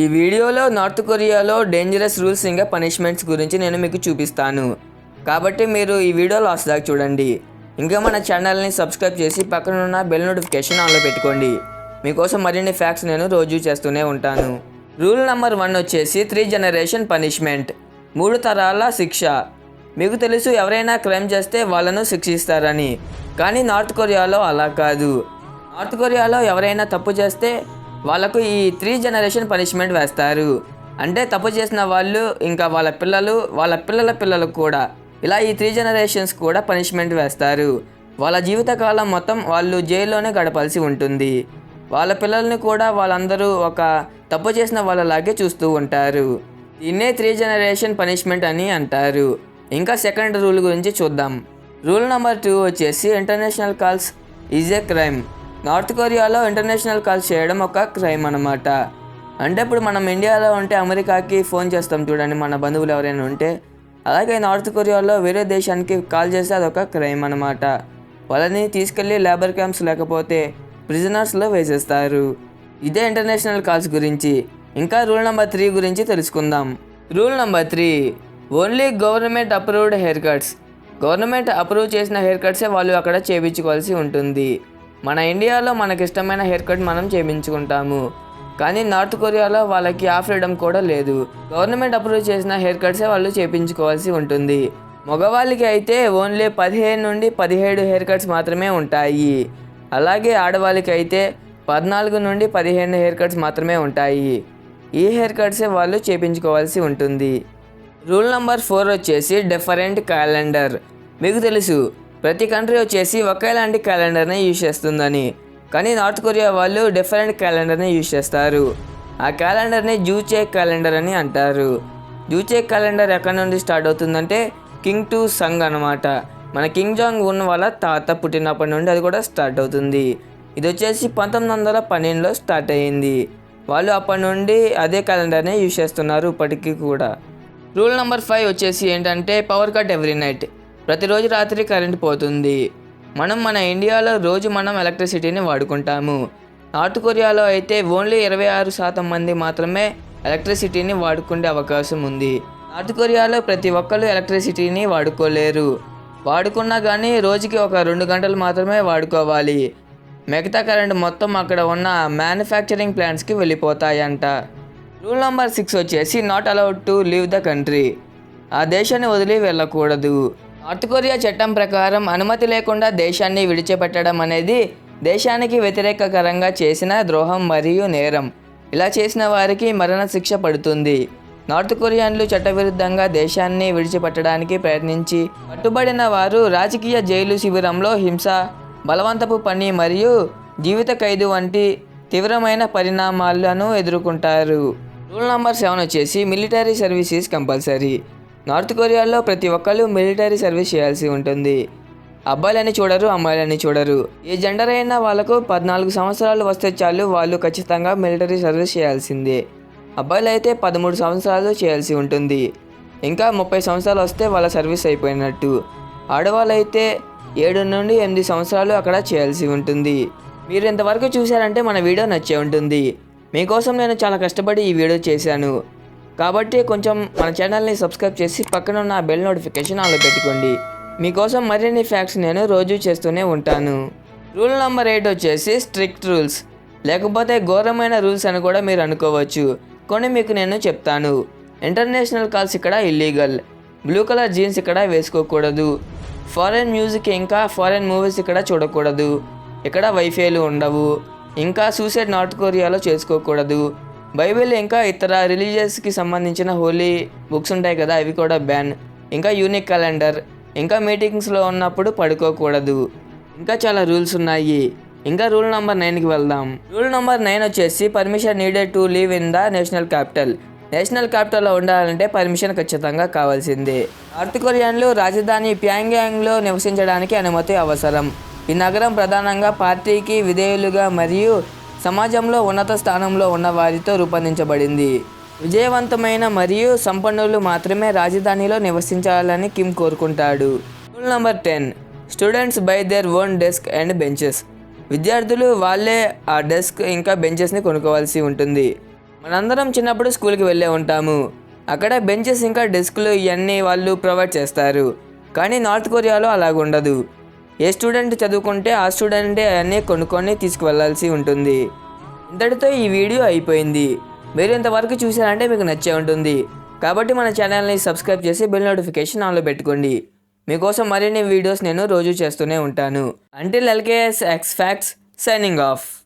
ఈ వీడియోలో నార్త్ కొరియాలో డేంజరస్ రూల్స్ ఇంకా పనిష్మెంట్స్ గురించి నేను మీకు చూపిస్తాను. కాబట్టి మీరు ఈ వీడియో లాస్ట్ దాకా చూడండి. ఇంకా మన ఛానల్ని సబ్స్క్రైబ్ చేసి పక్కన ఉన్న బెల్ నోటిఫికేషన్ ఆన్లో పెట్టుకోండి. మీకోసం మరిన్ని ఫ్యాక్ట్స్ నేను రోజు చేస్తూనే ఉంటాను. రూల్ నెంబర్ వన్ వచ్చేసి త్రీ జనరేషన్ పనిష్మెంట్ మూడు తరాల శిక్ష. మీకు తెలుసు ఎవరైనా క్రైమ్ చేస్తే వాళ్ళను శిక్షిస్తారని. కానీ నార్త్ కొరియాలో అలా కాదు. నార్త్ కొరియాలో ఎవరైనా తప్పు చేస్తే వాళ్ళకు ఈ త్రీ జనరేషన్ పనిష్మెంట్ వేస్తారు. అంటే తప్పు చేసిన వాళ్ళు ఇంకా వాళ్ళ పిల్లలు వాళ్ళ పిల్లల పిల్లలు కూడా ఇలా ఈ త్రీ జనరేషన్స్ కూడా పనిష్మెంట్ వేస్తారు. వాళ్ళ జీవితకాలం మొత్తం వాళ్ళు జైల్లోనే గడపాల్సి ఉంటుంది. వాళ్ళ పిల్లల్ని కూడా వాళ్ళందరూ ఒక తప్పు చేసిన వాళ్ళలాగే చూస్తూ ఉంటారు. దీన్నే త్రీ జనరేషన్ పనిష్మెంట్ అని అంటారు. ఇంకా సెకండ్ రూల్ గురించి చూద్దాం. రూల్ నెంబర్ టూ వచ్చేసి international calls is a crime North కొరియాలో ఇంటర్నేషనల్ కాల్స్ చేయడం ఒక క్రైమ్ అనమాట అంటే ఇప్పుడు మనం ఇండియాలో ఉంటే అమెరికాకి ఫోన్ చేస్తాం చూడండి మన బంధువులు ఎవరైనా ఉంటే. అలాగే నార్త్ కొరియాలో వేరే దేశానికి కాల్ చేస్తే అదొక క్రైమ్ అనమాట వాళ్ళని తీసుకెళ్ళి లేబర్ క్యాంప్స్ లేకపోతే ప్రిజనర్స్లో వేసేస్తారు. ఇదే ఇంటర్నేషనల్ కాల్స్ గురించి. ఇంకా రూల్ నెంబర్ త్రీ గురించి తెలుసుకుందాం. Rule number three only government approved hair cuts. Government approve చేసిన హెయిర్ కట్సే వాళ్ళు అక్కడ చేయించుకోవాల్సి ఉంటుంది. మన ఇండియాలో మనకి ఇష్టమైన హెయిర్ కట్ మనం చేయించుకుంటాము కానీ నార్త్ కొరియాలో వాళ్ళకి ఆ ఫ్రీడమ్ కూడా లేదు. గవర్నమెంట్ అప్రూవ్ చేసిన హెయిర్ కట్సే వాళ్ళు చేయించుకోవాల్సి ఉంటుంది. మగవాళ్ళకి అయితే ఓన్లీ పదిహేను నుండి పదిహేడు హెయిర్ కట్స్ మాత్రమే ఉంటాయి. అలాగే ఆడవాళ్ళకి అయితే పద్నాలుగు నుండి పదిహేను హెయిర్ కట్స్ మాత్రమే ఉంటాయి. ఈ హెయిర్ కట్సే వాళ్ళు చేయించుకోవాల్సి ఉంటుంది. రూల్ నెంబర్ ఫోర్ వచ్చేసి డిఫరెంట్ క్యాలెండర్. మీకు తెలుసు ప్రతి కంట్రీ వచ్చేసి ఒకేలాంటి క్యాలెండర్ని యూజ్ చేస్తుందని. కానీ నార్త్ కొరియా వాళ్ళు డిఫరెంట్ క్యాలెండర్ని యూజ్ చేస్తారు. ఆ క్యాలెండర్ని జూచే క్యాలెండర్ అని అంటారు. జూచే క్యాలెండర్ ఎక్కడి నుండి స్టార్ట్ అవుతుందంటే కింగ్ టు సంగ్ అనమాట మన కింగ్ జాంగ్ ఉన్న వాళ్ళ తాత పుట్టినప్పటి నుండి అది కూడా స్టార్ట్ అవుతుంది. ఇది వచ్చేసి పంతొమ్మిది వందల పన్నెండులో స్టార్ట్ అయ్యింది. వాళ్ళు అప్పటి నుండి అదే క్యాలెండర్నే యూజ్ చేస్తున్నారు ఇప్పటికీ కూడా. రూల్ నెంబర్ ఫైవ్ వచ్చేసి ఏంటంటే పవర్ కట్ ఎవ్రీ నైట్. ప్రతిరోజు రాత్రి కరెంట్ పోతుంది. మనం మన ఇండియాలో రోజు మనం ఎలక్ట్రిసిటీని వాడుకుంటాము. నార్త్ కొరియాలో అయితే ఓన్లీ ఇరవై ఆరు శాతం మంది మాత్రమే ఎలక్ట్రిసిటీని వాడుకునే అవకాశం ఉంది. నార్త్ కొరియాలో ప్రతి ఒక్కరు ఎలక్ట్రిసిటీని వాడుకోలేరు. వాడుకున్నా కానీ రోజుకి ఒక రెండు గంటలు మాత్రమే వాడుకోవాలి. మిగతా కరెంట్ మొత్తం అక్కడ ఉన్న మ్యానుఫ్యాక్చరింగ్ ప్లాంట్స్కి వెళ్ళిపోతాయంట. రూల్ నెంబర్ సిక్స్ వచ్చేసి not allowed to leave the country. ఆ దేశాన్ని వదిలి వెళ్ళకూడదు. నార్త్ కొరియా చట్టం ప్రకారం అనుమతి లేకుండా దేశాన్ని విడిచిపెట్టడం అనేది దేశానికి వ్యతిరేకకరంగా చేసిన ద్రోహం మరియు నేరం. ఇలా చేసిన వారికి మరణ శిక్ష పడుతుంది. నార్త్ కొరియన్లు చట్టవిరుద్ధంగా దేశాన్ని విడిచిపెట్టడానికి ప్రయత్నించి పట్టుబడిన వారు రాజకీయ జైలు శిబిరంలో హింస బలవంతపు పని మరియు జీవిత ఖైదు వంటి తీవ్రమైన పరిణామాలను ఎదుర్కొంటారు. రూల్ నెంబర్ సెవెన్ వచ్చేసి మిలిటరీ సర్వీసెస్ కంపల్సరీ. నార్త్ కొరియాలో ప్రతి ఒక్కళ్ళు మిలిటరీ సర్వీస్ చేయాల్సి ఉంటుంది. అబ్బాయిలని చూడరు అమ్మాయిలని చూడరు. ఏ జెండర్ అయినా వాళ్ళకు పద్నాలుగు సంవత్సరాలు వస్తే చాలు వాళ్ళు ఖచ్చితంగా మిలిటరీ సర్వీస్ చేయాల్సిందే. అబ్బాయిలు అయితే పదమూడు సంవత్సరాలు చేయాల్సి ఉంటుంది. ఇంకా ముప్పై సంవత్సరాలు వస్తే వాళ్ళ సర్వీస్ అయిపోయినట్టు. ఆడవాళ్ళు అయితే ఏడు నుండి ఎనిమిది సంవత్సరాలు అక్కడ చేయాల్సి ఉంటుంది. మీరు ఇంతవరకు చూశారంటే మన వీడియో నచ్చే ఉంటుంది. మీకోసం నేను చాలా కష్టపడి ఈ వీడియో చేశాను. కాబట్టి కొంచెం మన ఛానల్ని సబ్స్క్రైబ్ చేసి పక్కన ఉన్న బెల్ నోటిఫికేషన్ ఆన్లో పెట్టుకోండి. మీకోసం మరిన్ని ఫ్యాక్ట్స్ నేను రోజు చేస్తూనే ఉంటాను. రూల్ నెంబర్ ఎయిట్ వచ్చేసి స్ట్రిక్ట్ రూల్స్ లేకపోతే ఘోరమైన రూల్స్ అని కూడా మీరు అనుకోవచ్చు. కొన్ని మీకు నేను చెప్తాను. ఇంటర్నేషనల్ కాల్స్ ఇక్కడ ఇల్లీగల్ బ్లూ కలర్ జీన్స్ ఇక్కడ వేసుకోకూడదు. ఫారెన్ మ్యూజిక్ ఇంకా ఫారెన్ మూవీస్ ఇక్కడ చూడకూడదు. ఇక్కడ వైఫైలు ఉండవు. ఇంకా సూసైడ్ నార్త్ కొరియాలో చేసుకోకూడదు. బైబిల్ ఇంకా ఇతర రిలీజియస్కి సంబంధించిన హోలీ బుక్స్ ఉంటాయి కదా అవి కూడా బ్యాన్. ఇంకా యూనిక్ క్యాలెండర్. ఇంకా మీటింగ్స్లో ఉన్నప్పుడు పడుకోకూడదు. ఇంకా చాలా రూల్స్ ఉన్నాయి. ఇంకా రూల్ నెంబర్ నైన్కి వెళ్దాం. రూల్ నెంబర్ నైన్ వచ్చేసి permission needed to leave in the national capital. National క్యాపిటల్లో ఉండాలంటే పర్మిషన్ ఖచ్చితంగా కావాల్సిందే. నార్త్ కొరియన్లు రాజధాని ప్యాంగ్యాంగ్లో నివసించడానికి అనుమతి అవసరం. ఈ నగరం ప్రధానంగా పార్టీకి విధేయులుగా మరియు సమాజంలో ఉన్నత స్థానంలో ఉన్న వారితో రూపొందించబడింది. విజయవంతమైన మరియు సంపన్నులు మాత్రమే రాజధానిలో నివసించాలని కిమ్ కోరుకుంటాడు. Rule number ten students by their own desk and benches విద్యార్థులు వాళ్ళే ఆ డెస్క్ ఇంకా బెంచెస్ని కొనుక్కోవాల్సి ఉంటుంది. మనందరం చిన్నప్పుడు స్కూల్కి వెళ్ళే ఉంటాము. అక్కడ బెంచెస్ ఇంకా డెస్క్లు ఇవన్నీ వాళ్ళు ప్రొవైడ్ చేస్తారు. కానీ నార్త్ కొరియాలో అలాగుండదు. ఏ స్టూడెంట్ చదువుకుంటే ఆ స్టూడెంటే అవన్నీ కొనుక్కొని తీసుకువెళ్ళాల్సి ఉంటుంది. ఇంతటితో ఈ వీడియో అయిపోయింది. మీరు ఇంతవరకు చూసారంటే మీకు నచ్చే ఉంటుంది. కాబట్టి మన ఛానల్ని సబ్స్క్రైబ్ చేసి బెల్ నోటిఫికేషన్ ఆన్లో పెట్టుకోండి. మీకోసం మరిన్ని వీడియోస్ నేను రోజు చేస్తూనే ఉంటాను. Until LKS X facts signing off